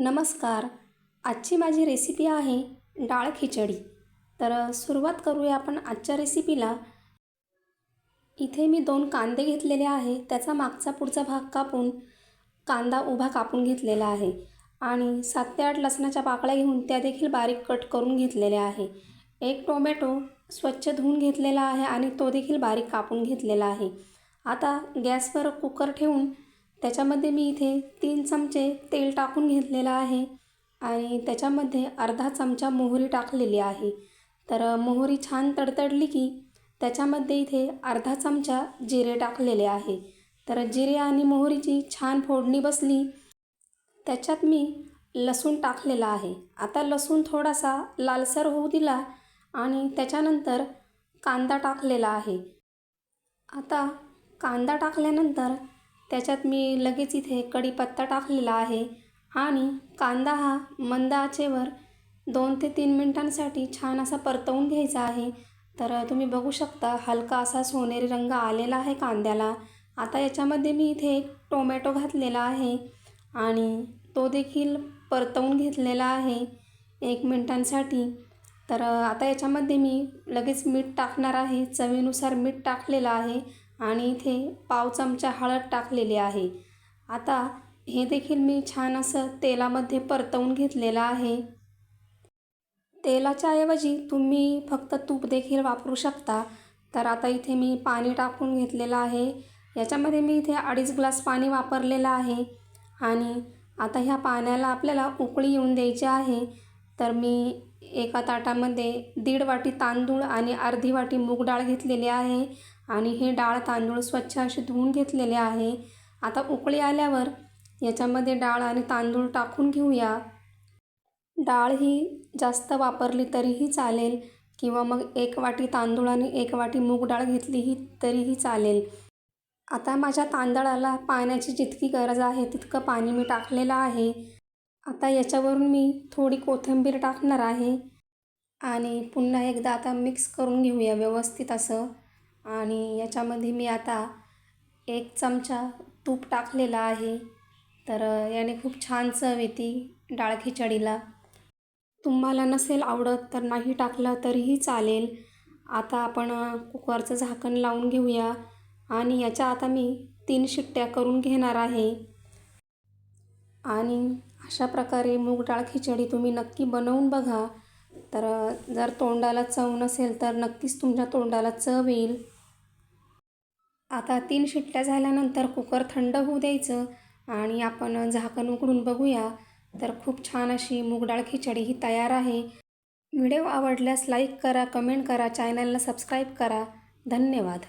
नमस्कार. आजची माझी रेसिपी आहे डाळ खिचडी. तर सुरुवात करूया आपण आजच्या रेसिपीला इथे मी दोन कांदे घेतलेले आहे त्याचा मागचा पुढचा भाग कापून कांदा उभा कापून घेतलेला आहे आणि सात ते आठ लसणाच्या पाकळ्या घेऊन त्या देखील बारीक कट करून घेतलेल्या आहे. एक टोमॅटो स्वच्छ धुवून घेतलेला आहे आणि तो देखील बारीक कापून घेतलेला आहे. आता गॅसवर कुकर ठेवून त्याच्यामध्ये मी इथे तीन चमचे तेल टाकून घेतलेलं आहे आणि त्याच्यामध्ये अर्धा चमचा मोहरी टाकलेली आहे. तर मोहरी छान तडतडली की त्याच्यामध्ये इथे अर्धा चमचा जिरे टाकलेले आहे. तर जिरे आणि मोहरीची छान फोडणी बसली. त्याच्यात मी लसूण टाकलेला आहे. आता लसूण थोडासा लालसर होऊ दिला आणि त्याच्यानंतर कांदा टाकलेला आहे. आता कांदा टाकल्यानंतर त्याच्यात मी लगेच इथे कढीपत्ता टाकलेला आहे आणि कांदा हा मंद आचेवर दोन ते तीन मिनटांसाठी छान असा परतवून घ्यायचा आहे. तर तुम्ही बघू शकता हलका असा सोनेरी रंग आलेला आहे कांद्याला. आता याच्यामध्ये मी इथे एक टोमॅटो घातलेला आहे आणि तो देखील परतवून घेतलेला आहे एक मिनटांसाठी. तर आता याच्यामध्ये मी लगेच मीठ टाकणार आहे चवीनुसार मीठ टाकलेलं आहे. आणि इथे पाव चमचा हळद टाकलेली आहे. आता हे देखील मी छान असं तेलामध्ये परतवून घेतलेलं आहे. तेलाच्या ऐवजी तुम्ही फक्त तूप देखील वापरू शकता. तर आता इथे मी पाणी टाकून घेतलेलं आहे. याच्यामध्ये मी इथे अडीच ग्लास पाणी वापरलेलं आहे. आणि आता ह्या पाण्याला आपल्याला उकळी येऊन द्यायची आहे. तर मी एका ताटामध्ये दीड वाटी तांदूळ आणि अर्धी वाटी मूग डाळ घेतलेली आहे आणि हे डाळ तांदूळ स्वच्छ असे धुवून घेतलेले आहे. आता उकळी आल्यावर याच्यामध्ये डाळ आणि तांदूळ टाकून घेऊया. डाळ ही जास्त वापरली तरीही चालेल किंवा मग एक वाटी तांदूळ आणि एक वाटी मूग डाळ घेतलीही तरीही चालेल. आता माझ्या तांदळाला पाण्याची जितकी गरज आहे तितकं पाणी मी टाकलेलं आहे. आता याच्यावरून मी थोडी कोथिंबीर टाकणार आहे आणि पुन्हा एकदा आता मिक्स करून घेऊया व्यवस्थित असं. आणि याच्यामध्ये मी आता एक चमचा तूप टाकलेला आहे. तर याने खूप छान चव येते डाळ खिचडीला. तुम्हाला नसेल आवडत तर नाही टाकलं तरीही चालेल. आता आपण कुकरचं झाकण लावून घेऊया आणि याच्या आता मी तीन शिट्ट्या करून घेणार आहे. आणि अशा प्रकारे मूगडाळ खिचडी तुम्ही नक्की बनवून बघा. तर जर तोंडाला चव नसेल तर नक्कीच तुमच्या तोंडाला चव येईल. आता तीन शिट्ट्या झाल्यानंतर कुकर थंड होऊ द्यायचं आणि आपण झाकण उघडून बघूया. तर खूप छान अशी मूगडाळ खिचडी ही तयार आहे. व्हिडिओ आवडल्यास लाईक करा कमेंट करा चॅनलला सबस्क्राईब करा. धन्यवाद.